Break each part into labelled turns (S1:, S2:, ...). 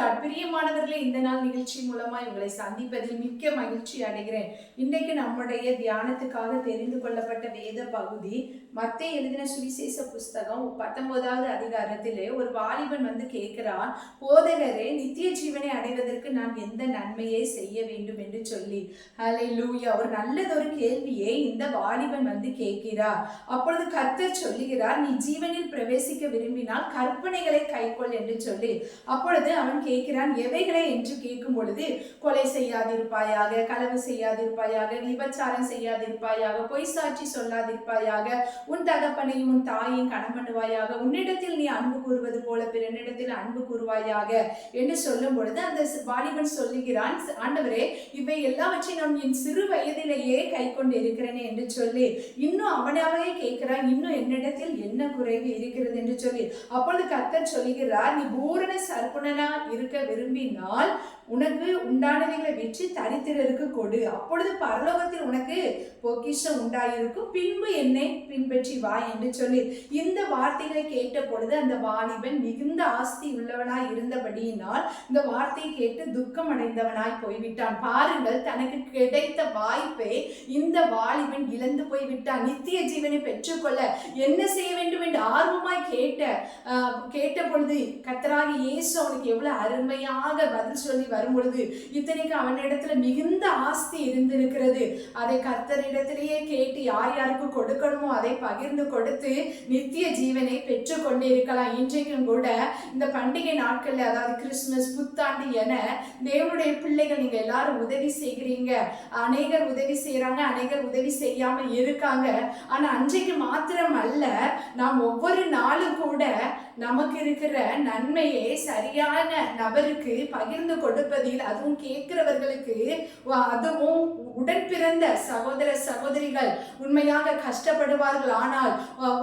S1: நாள் இந்த நாள் நிகழ்ச்சி மூலமா உங்களை சந்திப்பதில் மிக்க மகிழ்ச்சி அடைகிறேன் இன்றைக்கு நம்முடைய தியானத்துக்காக தெரிந்து கொள்ளப்பட்ட வேத பகுதி மத்திய எழுதின சுவிசேஷ புஸ்தகம் பத்தொன்பதாவது அதிகாரத்திலே ஒரு வாலிபன் வந்து கேட்கிறான் போதகரே நித்திய ஜீவனை அடைவதற்கு நான் எந்த நன்மையை செய்ய வேண்டும் என்று சொல்லி அலை லூயா ஒரு நல்லதொரு கேள்வியை இந்த வாலிபன் வந்து கேட்கிறார் அப்பொழுது கர்த்தர் சொல்லுகிறார் நீ ஜீவனில் பிரவேசிக்க விரும்பினால் கற்பனைகளை கைக்கொள் என்று சொல்லி அப்பொழுது அவன் கேட்கிறான் எவைகளை என்று கேட்கும் பொழுது கொலை செய்யாதிருப்பாயாக களவு செய்யாதிருப்பாயாக விபச்சாரம் செய்யாதிருப்பாயாக பொய் சாட்சி சொல்லாதிருப்பாயாக உன் தகப்பனையும் உன் தாயையும் கணம் பண்ணுவாயாக உன்னிடத்தில் நீ அன்பு கூறுவது போல பிறனிடத்தில் அன்பு கூறுவாயாக என்று சொல்லும் பொழுது அந்த வாலிபன் சொல்லுகிறான் ஆண்டவரே இவை எல்லாவற்றையும் நான் என் சிறு வயதிலேயே கை கொண்டு இருக்கிறேனே என்று சொல்லி இன்னும் அவனாகவே கேட்கிறான் இன்னும் என்னிடத்தில் என்ன குறைவு இருக்கிறது என்று சொல்லி அப்பொழுது கத்தர் சொல்லுகிறார் நீ பூரண சர்க்குணனா இருக்க விரும்பினால் உனக்கு உண்டானவைகளை வெற்றி தரித்திரருக்கு கொடு அப்பொழுது பரலோகத்தில் உனக்கு பொக்கிஷம் உண்டாயிருக்கும் பின்பு என்னை பின்பற்றி வா என்று சொல்லி இந்த வார்த்தைகளை கேட்ட பொழுது அந்த வாலிபன் மிகுந்த ஆஸ்தி உள்ளவனாய் இருந்தபடியினால் இந்த வார்த்தையை கேட்டு துக்கம் அடைந்தவனாய் போய்விட்டான் பாருங்கள் தனக்கு கிடைத்த வாய்ப்பை இந்த வாலிபன் இழந்து போய்விட்டான் நித்திய ஜீவனை பெற்றுக்கொள்ள என்ன செய்ய வேண்டும் என்று ஆர்வமாய் கேட்ட கேட்ட பொழுது கத்தராகி இயேசு அவனுக்கு எவ்வளவு அருமையாக பதில் சொல்லி வரும்பொழுது இத்தனைக்கு அவனிடத்துல மிகுந்த ஆஸ்தி இருந்திருக்கிறது அதை கர்த்தரிடத்திலேயே கேட்டு யார் யாருக்கு கொடுக்கணுமோ அதை பகிர்ந்து கொடுத்து நித்திய ஜீவனை பெற்று கொண்டு இருக்கலாம் இன்றைக்கும் கூட இந்த பண்டிகை நாட்கள்ல அதாவது கிறிஸ்துமஸ் புத்தாண்டு என தேவனுடைய பிள்ளைகள் நீங்க எல்லாரும் உதவி செய்கிறீங்க அநேகர் உதவி செய்யறாங்க அநேகர் உதவி செய்யாம இருக்காங்க ஆனா அன்றைக்கு மாத்திரம் அல்ல நாம் ஒவ்வொரு நாளும் கூட நமக்கு இருக்கிற நன்மையை சரியான நபருக்கு பகிர்ந்து கொடுக்க கொடுப்பதில் அதுவும் கேட்கிறவர்களுக்கு அதுவும் உடன் சிறந்த சகோதர சகோதரிகள் உண்மையாக கஷ்டப்படுவார்கள் ஆனால்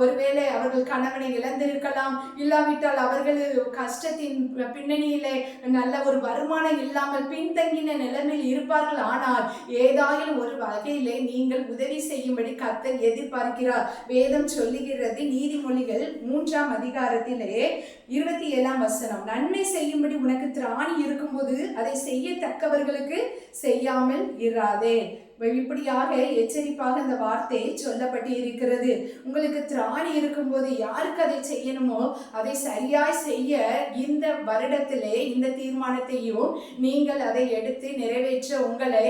S1: ஒருவேளை அவர்கள் கணவனை இழந்திருக்கலாம் இல்லாவிட்டால் அவர்கள் கஷ்டத்தின் பின்னணியிலே நல்ல ஒரு வருமானம் இல்லாமல் பின்தங்கின நிலைமையில் இருப்பார்கள் ஆனால் ஏதாயும் ஒரு வகையிலே நீங்கள் உதவி செய்யும்படி கத்தர் எதிர்பார்க்கிறார் வேதம் சொல்லுகிறது நீதிமொழிகள் மூன்றாம் அதிகாரத்திலே இருபத்தி ஏழாம் வசனம் நன்மை செய்யும்படி உனக்கு திராணி இருக்கும்போது அதை செய்யத்தக்கவர்களுக்கு செய்யாமல் இராதே இப்படியாக எச்சரிப்பாக இந்த வார்த்தை சொல்லப்பட்டு இருக்கிறது உங்களுக்கு திராணி இருக்கும்போது யாருக்கு அதை செய்யணுமோ அதை சரியாய் செய்ய இந்த வருடத்திலே இந்த தீர்மானத்தையும் நீங்கள் அதை எடுத்து நிறைவேற்ற உங்களை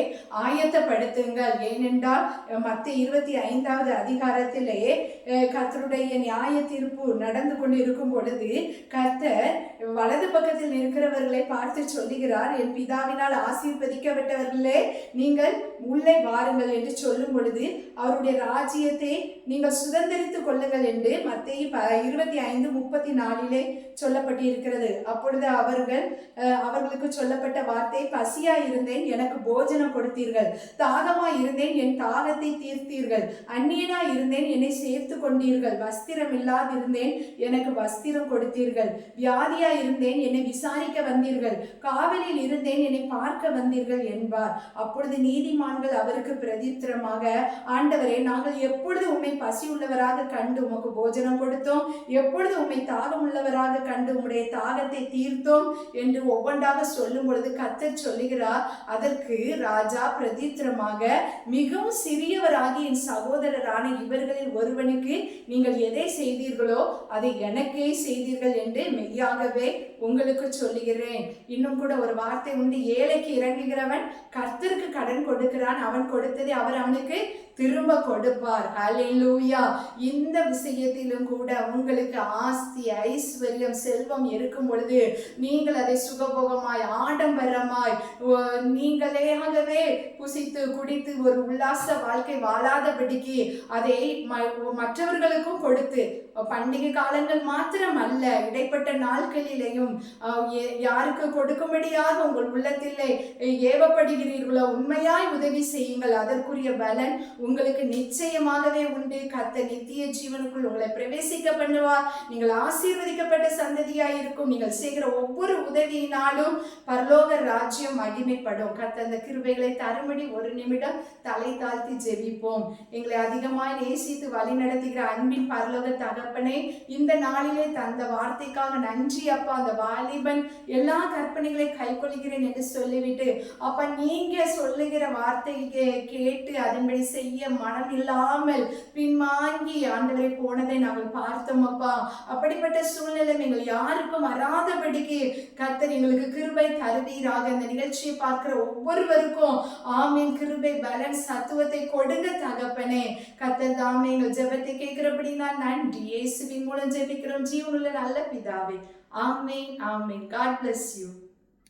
S1: ஆயத்தப்படுத்துங்கள் ஏனென்றால் மத்த இருபத்தி ஐந்தாவது அதிகாரத்திலே கத்தருடைய நியாய தீர்ப்பு நடந்து கொண்டு இருக்கும் பொழுது கர்த்தர் வலது பக்கத்தில் இருக்கிறவர்களை பார்த்து சொல்லுகிறார் என் பிதாவினால் ஆசீர்வதிக்கப்பட்ட அப்படிப்பட்டவர்களே நீங்கள் உள்ளே வாருங்கள் என்று சொல்லும் பொழுது அவருடைய ராஜ்யத்தை நீங்கள் சுதந்திரித்துக் கொள்ளுங்கள் என்று மத்திய இருபத்தி ஐந்து முப்பத்தி நாலிலே சொல்லப்பட்டிருக்கிறது அப்பொழுது அவர்கள் அவர்களுக்கு சொல்லப்பட்ட வார்த்தை பசியா இருந்தேன் எனக்கு போஜனம் கொடுத்தீர்கள் தாகமா இருந்தேன் என் தாகத்தை தீர்த்தீர்கள் அந்நியனா இருந்தேன் என்னை சேர்த்து கொண்டீர்கள் வஸ்திரம் இல்லாதிருந்தேன் எனக்கு வஸ்திரம் கொடுத்தீர்கள் வியாதியா இருந்தேன் என்னை விசாரிக்க வந்தீர்கள் காவலில் இருந்தேன் என்னை பார்க்க வந்தீர்கள் என்று என்பார் அப்பொழுது நீதிமான்கள் அவருக்கு பிரதித்திரமாக ஆண்டவரே நாங்கள் எப்பொழுது உண்மை பசி உள்ளவராக கண்டு உமக்கு போஜனம் கொடுத்தோம் எப்பொழுது உண்மை தாகம் உள்ளவராக கண்டு உம்முடைய தாகத்தை தீர்த்தோம் என்று ஒவ்வொன்றாக சொல்லும் பொழுது கத்தர் சொல்லுகிறார் அதற்கு ராஜா பிரதித்திரமாக மிகவும் சிறியவராகி என் சகோதரரான இவர்களில் ஒருவனுக்கு நீங்கள் எதை செய்தீர்களோ அதை எனக்கே செய்தீர்கள் என்று மெய்யாகவே உங்களுக்கு சொல்லுகிறேன் இன்னும் கூட ஒரு வார்த்தை உண்டு ஏழைக்கு இறங்குகிறவன் கர்த்தருக்கு கடன் கொடுக்கிறான் அவன் கொடுத்ததை அவர் அவனுக்கு திரும்ப கொடுப்பார் ஹலிலூயா இந்த விஷயத்திலும் கூட உங்களுக்கு ஆஸ்தி ஐஸ்வர்யம் செல்வம் இருக்கும் பொழுது நீங்கள் அதை சுகபோகமாய் ஆடம்பரமாய் நீங்களே ஆகவே புசித்து குடித்து ஒரு உல்லாச வாழ்க்கை வாழாதபடிக்கு அதை மற்றவர்களுக்கும் கொடுத்து பண்டிகை காலங்கள் மாத்திரம் அல்ல இடைப்பட்ட நாட்களிலேயும் யாருக்கு கொடுக்கும்படியாக உங்கள் உள்ளத்திலே ஏவப்படுகிறீர்களோ உண்மையாய் உதவி செய்யுங்கள் அதற்குரிய பலன் உங்களுக்கு நிச்சயமாகவே உண்டு கத்த நித்திய ஜீவனுக்குள் உங்களை பிரவேசிக்க பண்ணுவார் நீங்கள் ஆசீர்வதிக்கப்பட்ட சந்ததியா இருக்கும் நீங்கள் செய்கிற ஒவ்வொரு உதவியினாலும் பரலோக ராஜ்யம் மகிமைப்படும் கத்த அந்த கிருபைகளை தரும்படி ஒரு நிமிடம் தலை தாழ்த்தி ஜெபிப்போம் எங்களை அதிகமாய் நேசித்து வழி நடத்துகிற அன்பின் பரலோக தகப்பனை இந்த நாளிலே தந்த வார்த்தைக்காக நன்றி அப்பா அந்த வாலிபன் எல்லா கற்பனைகளை கைக்கொள்கிறேன் என்று சொல்லிவிட்டு அப்ப நீங்க சொல்லுகிற வார்த்தையை கேட்டு அதன்படி செய்ய செய்ய மனம் இல்லாமல் பின்வாங்கி ஆண்டவரை போனதை நாங்கள் பார்த்தோம் அப்பா அப்படிப்பட்ட சூழ்நிலை நீங்கள் யாருக்கும் வராதபடிக்கு கத்தர் எங்களுக்கு கிருபை தருவீராக இந்த நிகழ்ச்சியை பார்க்கிற ஒவ்வொருவருக்கும் ஆமீன் கிருபை பலன் சத்துவத்தை கொடுங்க தகப்பனே கத்தர் தாமே எங்கள் ஜபத்தை கேட்கிறபடி நான் நன்றி ஏசுவின் மூலம் ஜெபிக்கிறோம் ஜீவனுள்ள நல்ல பிதாவே ஆமே ஆமே காட் பிளஸ் யூ